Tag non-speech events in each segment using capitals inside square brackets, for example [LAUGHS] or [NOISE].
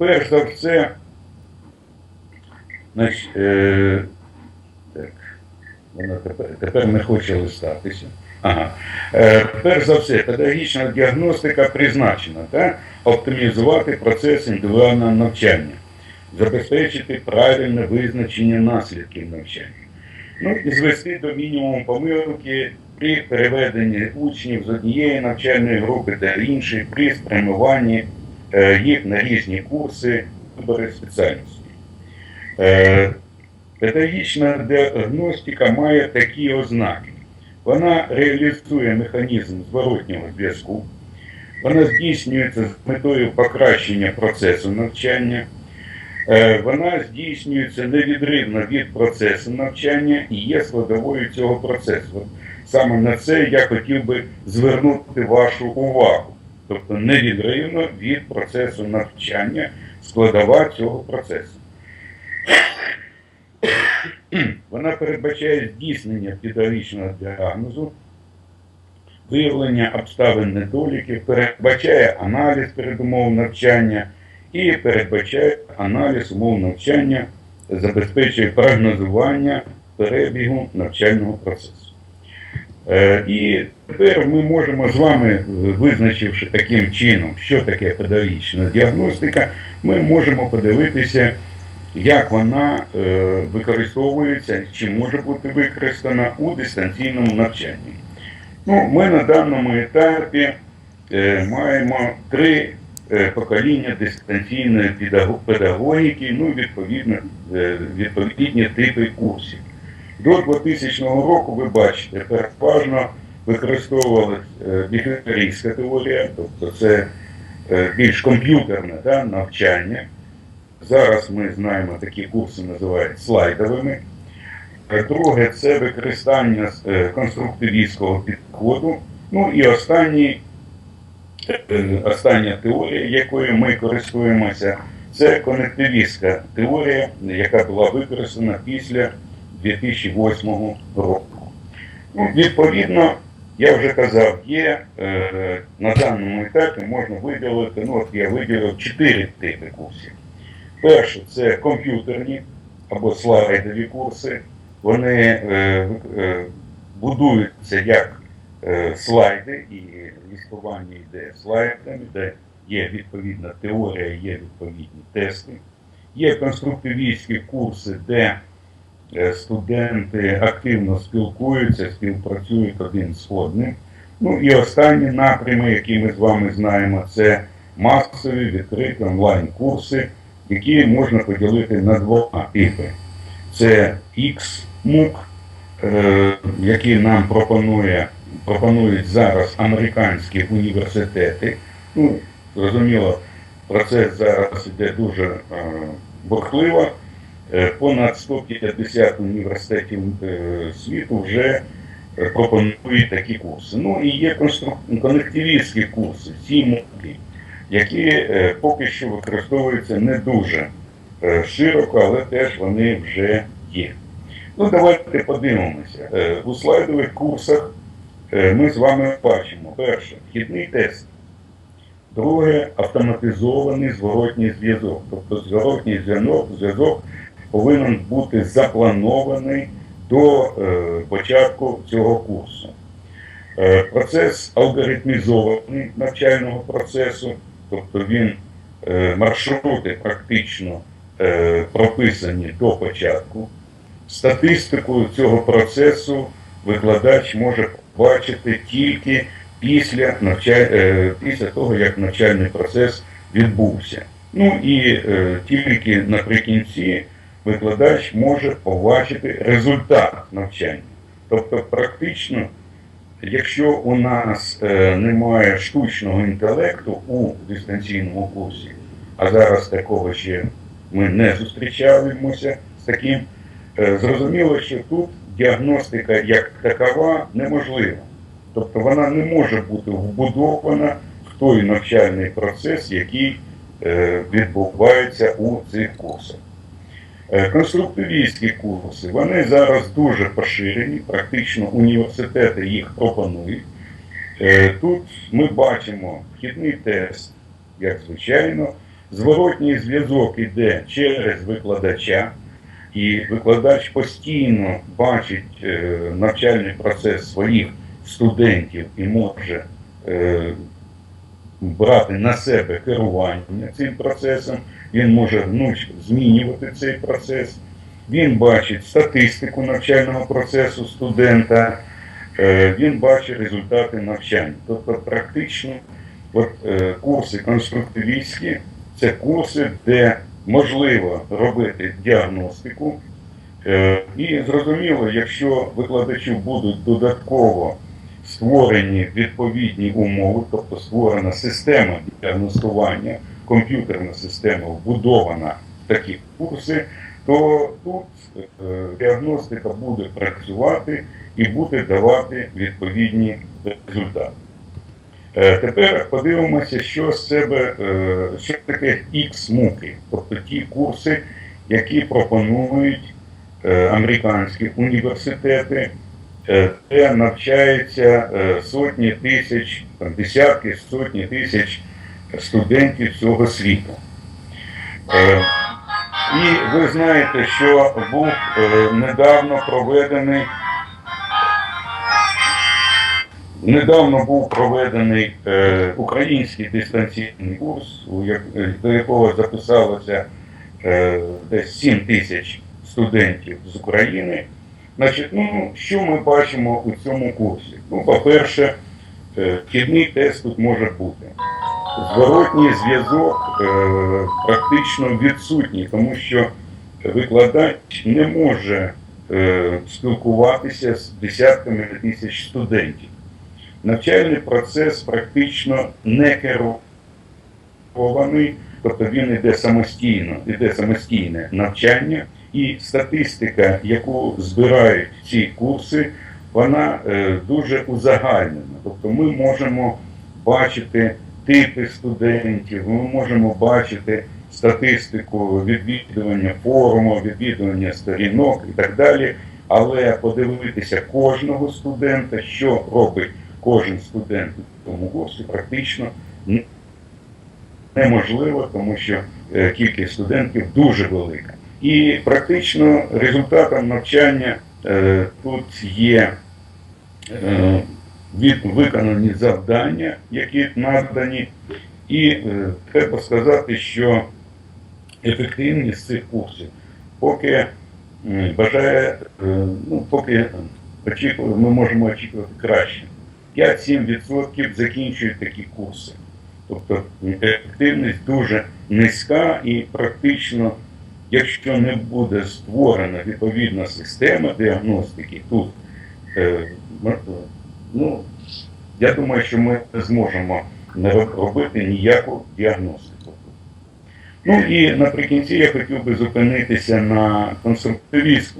перш за все, значить, е, так, вона тепер, тепер не хоче листатися. Ага. Е, перш за все, педагогічна діагностика призначена так, оптимізувати процес індивідуального навчання, забезпечити правильне визначення наслідків навчання. Ну і звести до мінімуму помилки при переведенні учнів з однієї навчальної групи до іншої, при спрямуванні їх на різні курси вибори спеціальності. Е, Педагогічна діагностика має такі ознаки. Вона реалізує механізм зворотнього зв'язку, вона здійснюється з метою покращення процесу навчання, Е, вона здійснюється невідривно від процесу навчання і є складовою цього процесу. Саме на це я хотів би звернути вашу увагу. Тобто невідривно від процесу навчання складова цього процесу. Вона передбачає здійснення педагогічного діагнозу, виявлення обставин недоліків, передбачає аналіз передумов навчання і передбачає аналіз умов навчання, забезпечує прогнозування перебігу навчального процесу. Е, І тепер ми можемо з вами, е, визначивши таким чином, що таке педагогічна діагностика, ми можемо подивитися, як вона е, використовується, чи може бути використана у дистанційному навчанні. Ну, ми на даному етапі маємо три покоління дистанційної педагогіки, ну, відповідні типи курсів. До 2000 року ви бачите, переважно використовувалася біхерійська теорія, тобто це е, більш комп'ютерне да, навчання. Зараз ми знаємо, такі курси називають слайдовими. Е, Друге це використання е, конструктивістського підходу. Ну і останній, е, остання теорія, якою ми користуємося, це конективістська теорія, яка була використана після 2008 року. Ну, відповідно, я вже казав, є е, на даному етапі можна виділити, ну от я виділив чотири типи курсів. Перше це комп'ютерні або слайдові курси. Вони е, е, будуються як е, слайди, і листування йде слайдами, де є відповідна теорія, є відповідні тести. Є конструктивістські курси, де студенти активно спілкуються, співпрацюють один з одним. Ну і останні напрями, які ми з вами знаємо, це масові відкриті онлайн-курси, які можна поділити на два типи. Це XMOOC, е, який нам пропонує, пропонують зараз американські університети. Ну, зрозуміло, процес зараз іде дуже е, бурхливо. Е, Понад 150 університетів е, світу вже е, пропонують такі курси. Ну і є коннективістські курси, сімки, які е, поки що використовуються не дуже широко, але теж вони вже є. Ну, давайте подивимося. У слайдових курсах ми з вами бачимо перше вхідний тест. Друге автоматизований зворотній зв'язок. Тобто зворотній зв'язок повинен бути запланований до е, початку цього курсу. Е, процес алгоритмізований навчального процесу, тобто він е, маршрути практично прописані до початку. Статистику цього процесу викладач може побачити тільки після, після того, як навчальний процес відбувся. Ну і тільки наприкінці викладач може побачити результат навчання. Тобто, практично, якщо у нас е, немає штучного інтелекту у дистанційному курсі, а зараз такого ще ми не зустрічаємося з таким, е, зрозуміло, що тут діагностика як такова неможлива. Тобто вона не може бути вбудована в той навчальний процес, який е, відбувається у цих курсах. Е, Конструктивістські курси, вони зараз дуже поширені, практично університети їх пропонують. Е, Тут ми бачимо вхідний тест, як звичайно, Зворотній зв'язок іде через викладача, і викладач постійно бачить е, навчальний процес своїх студентів і може брати на себе керування цим процесом, він може гнуч змінювати цей процес, він бачить статистику навчального процесу студента, е, він бачить результати навчання. Тобто практично от, е, курси конструктивістські це курси, де можливо робити діагностику. Е, І зрозуміло, якщо викладачу будуть додатково створені відповідні умови, тобто створена система діагностування, комп'ютерна система вбудована в такі курси, то тут е, діагностика буде працювати і буде давати відповідні результати. Е, Тепер подивимося, що з себе е, що таке X-муки, тобто ті курси, які пропонують американські університети, де навчаються е, сотні тисяч, десятки, сотні тисяч студентів всього світу. Е, І ви знаєте, що був е, недавно проведений Недавно був проведений е, український дистанційний курс, е, до якого записалося е, десь 7 тисяч студентів з України. Значить, ну, що ми бачимо у цьому курсі? Ну, по-перше, е, вхідний тест тут може бути. Зворотній зв'язок е, практично відсутній, тому що викладач не може е, спілкуватися з десятками тисяч студентів навчальний процес практично не керований, тобто він йде самостійно, йде самостійне навчання, і статистика, яку збирають ці курси, вона е, дуже узагальнена. Тобто ми можемо бачити типи студентів, ми можемо бачити статистику відвідування форуму, відвідування сторінок і так далі. Але подивитися кожного студента, що робить кожен студент у цьому курсі практично неможливо, тому що е, кількість студентів дуже велика. І практично результатом навчання е, тут є е, від виконані завдання, які надані, і е, треба сказати, що ефективність цих курсів поки бажає, е, ну, поки очікуємо, ми можемо очікувати краще. 5-7% закінчують такі курси. Тобто ефективність дуже низька і практично, якщо не буде створена відповідна система діагностики тут, е, ну, я думаю, що ми не зможемо не робити ніяку діагностику. Ну і наприкінці я хотів би зупинитися на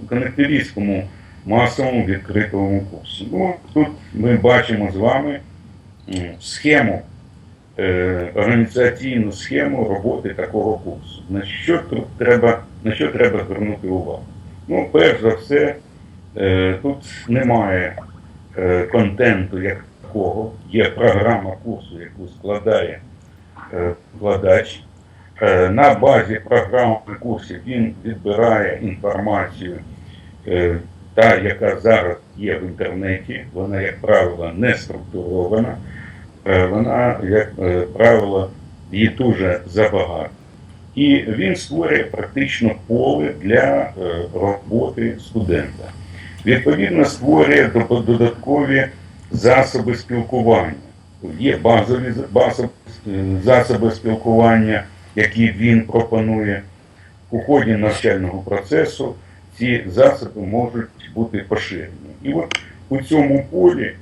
коннективістському масовому відкритому курсі. Ну, тут ми бачимо з вами схему, е, організаційну схему роботи такого курсу. На що тут треба, на що треба звернути увагу? Ну, перш за все, е, тут немає е, контенту як такого, є програма курсу, яку складає е, викладач. Е, На базі програми курсів він відбирає інформацію, та, яка зараз є в інтернеті, вона, як правило, не структурована, вона, як е, правило, її дуже забагато. І він створює практично поле для е, роботи студента. Відповідно, створює додаткові засоби спілкування. Є базові за- базові е, засоби спілкування, які він пропонує. У ході навчального процесу ці засоби можуть бути поширені. І от у цьому полі е,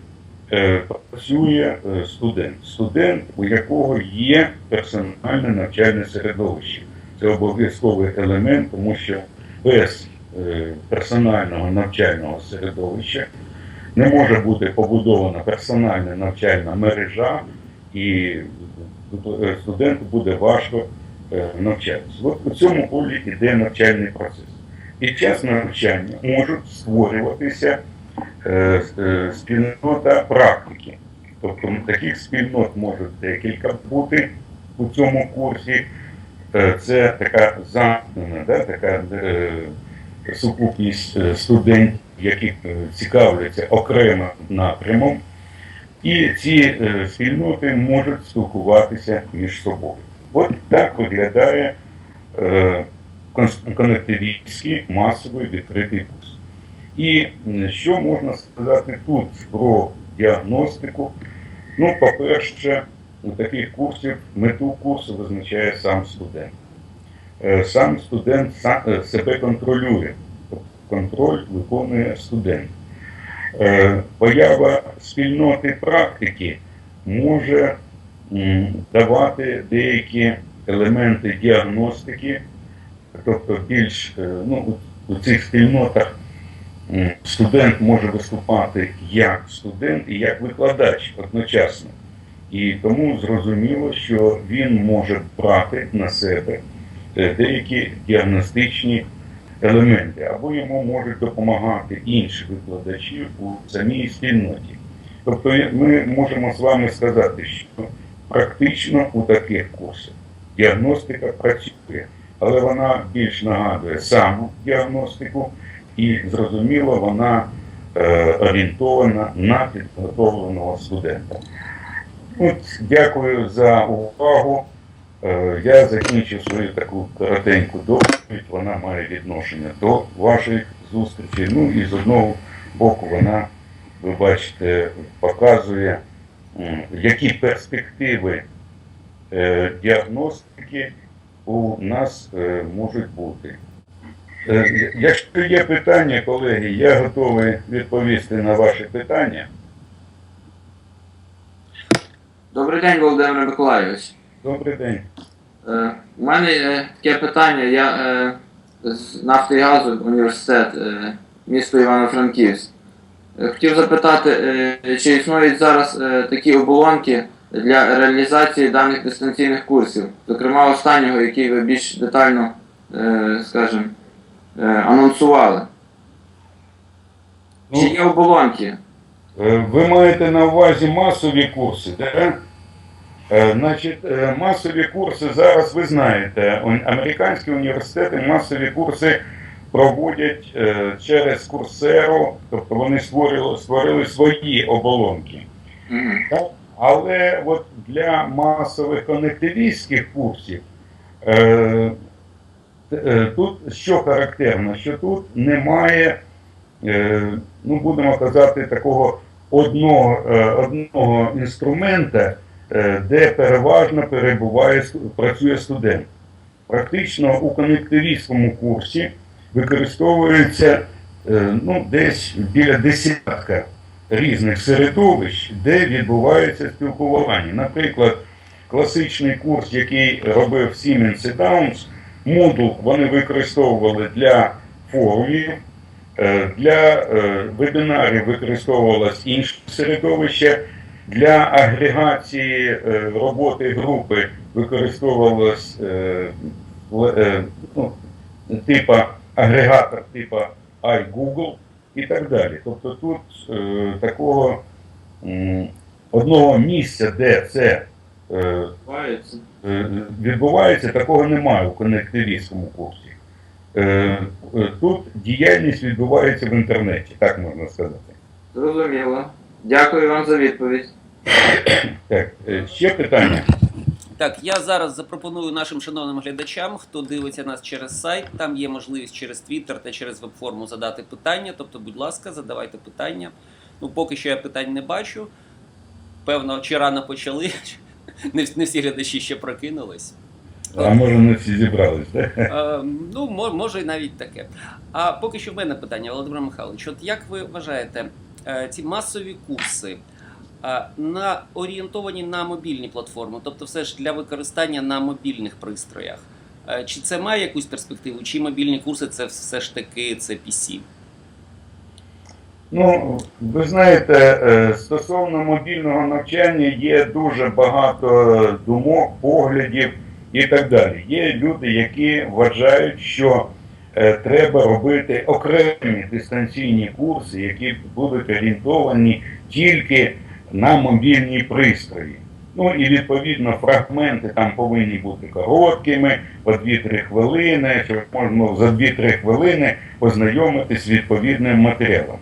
працює е, студент. Студент, у якого є персональне навчальне середовище. Це обов'язковий елемент, тому що без е, персонального навчального середовища не може бути побудована персональна навчальна мережа, і е, студенту буде важко е, навчатися. От у цьому полі йде навчальний процес. Під час навчання можуть створюватися е, е, спільнота практики. Тобто таких спільнот може декілька бути у цьому курсі. е, це така замкнена, да, така е, сукупність е, студентів, які е, цікавляться окремим напрямом, і ці е, спільноти можуть спілкуватися між собою. От так виглядає е, кон- коннективістський масовий відкритий. І що можна сказати тут про діагностику? Ну, по-перше, у таких курсів мету курсу визначає сам студент. Е, Сам студент е, себе контролює, контроль виконує студент. Е, Поява спільноти практики може давати деякі елементи діагностики, тобто більш ну, у цих спільнотах студент може виступати як студент і як викладач одночасно. І тому зрозуміло, що він може брати на себе е, деякі діагностичні елементи, або йому можуть допомагати інші викладачі у самій спільноті. Тобто ми можемо з вами сказати, що практично у таких курсах діагностика працює, але вона більш нагадує саму діагностику, і зрозуміло, вона е, орієнтована на підготовленого студента. От, дякую за увагу. Е, Я закінчив свою таку коротеньку доповідь. Вона має відношення до ваших зустрічей. Ну і з одного боку вона, ви бачите, показує, які перспективи е, діагностики у нас е, можуть бути. Е, Якщо є питання, колеги, я готовий відповісти на ваші питання. Добрий день, Володимир Миколайович. Добрий день. Е, у мене е, таке питання. Я е, з нафти і газу університет, е, місто Івано-Франківськ. Е, хотів запитати, е, чи існують зараз е, такі оболонки для реалізації даних дистанційних курсів, зокрема останнього, який ви більш детально, е, скажімо, е, анонсували. Ну, Чи є оболонки? Е, Ви маєте на увазі масові курси, так? Е, Значить, е, масові курси зараз ви знаєте, он- американські університети масові курси проводять е, через курсеру, тобто вони створили, створили свої оболонки. Мгм. Але от для масових коннективістських курсів е, тут що характерно, що тут немає, е, ну будемо казати, такого одного, е, одного інструмента, е, де переважно перебуває працює студент. Практично у коннективістському курсі використовується е, ну, десь біля десятка різних середовищ, де відбувається спілкування. Наприклад, класичний курс, який робив Siemens і Downs, Moodle вони використовували для форумів, е, для е, вебінарів використовувалось інше середовище, для агрегації е, роботи групи використовувалось ну, типа агрегатор типа iGoogle і так далі. Тобто тут такого одного місця, де це Відбувається? Е, відбувається, такого немає у коннективістському курсі. Е, е, Тут діяльність відбувається в інтернеті, так можна сказати. Зрозуміло. Дякую вам за відповідь. Так, ще питання. Так, я зараз запропоную нашим шановним глядачам, хто дивиться нас через сайт, там є можливість через Twitter та через веб-форму задати питання. Тобто, будь ласка, задавайте питання. Ну, поки що я питань не бачу. Певно, чи рано почали, [LAUGHS] не, не всі глядачі ще прокинулись. А може не всі зібрались, так? Е, ну, може, і навіть таке. А поки що в мене питання, Володимир Михайлович, от як ви вважаєте, е, ці масові курси е, на орієнтовані на мобільні платформи, тобто все ж для використання на мобільних пристроях? Чи це має якусь перспективу? Чи мобільні курси це все ж таки це PC? Ну, ви знаєте, е, стосовно мобільного навчання є дуже багато думок, поглядів і так далі. Є люди, які вважають, що е, треба робити окремі дистанційні курси, які будуть орієнтовані тільки на мобільні пристрої. Ну і відповідно фрагменти там повинні бути короткими, по 2-3 хвилини, щоб можна за 2-3 хвилини познайомитись з відповідним матеріалом.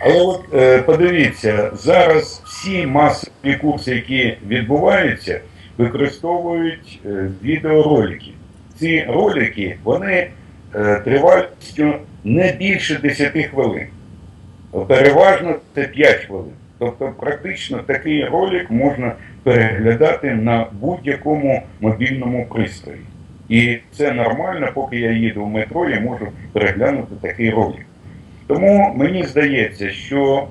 Але от е, подивіться, зараз всі масові курси, які відбуваються, використовують е, відеоролики. Ці ролики вони е, тривалістю не більше 10 хвилин. Переважно це 5 хвилин. Тобто, практично такий ролик можна переглядати на будь-якому мобільному пристрої. І це нормально, поки я їду в метро, я можу переглянути такий ролик. Тому мені здається, що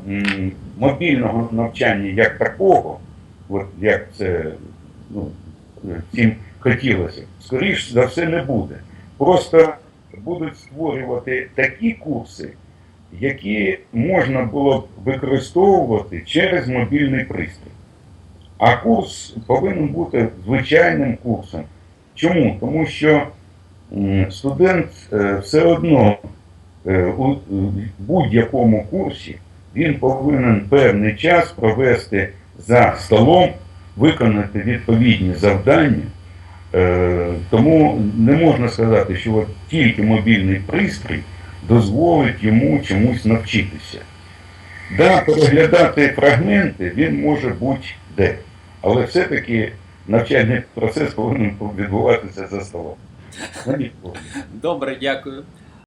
мобільного навчання як такого, от як це ну, всім хотілося, скоріш за все не буде. Просто будуть створювати такі курси, які можна було б використовувати через мобільний пристрій. А курс повинен бути звичайним курсом. Чому? Тому що студент е, все одно у у будь-якому курсі він повинен певний час провести за столом, виконати відповідні завдання. Е, Тому не можна сказати, що от тільки мобільний пристрій дозволить йому чомусь навчитися. Да, переглядати фрагменти він може будь-де, але все-таки навчальний процес повинен відбуватися за столом. Добре, дякую.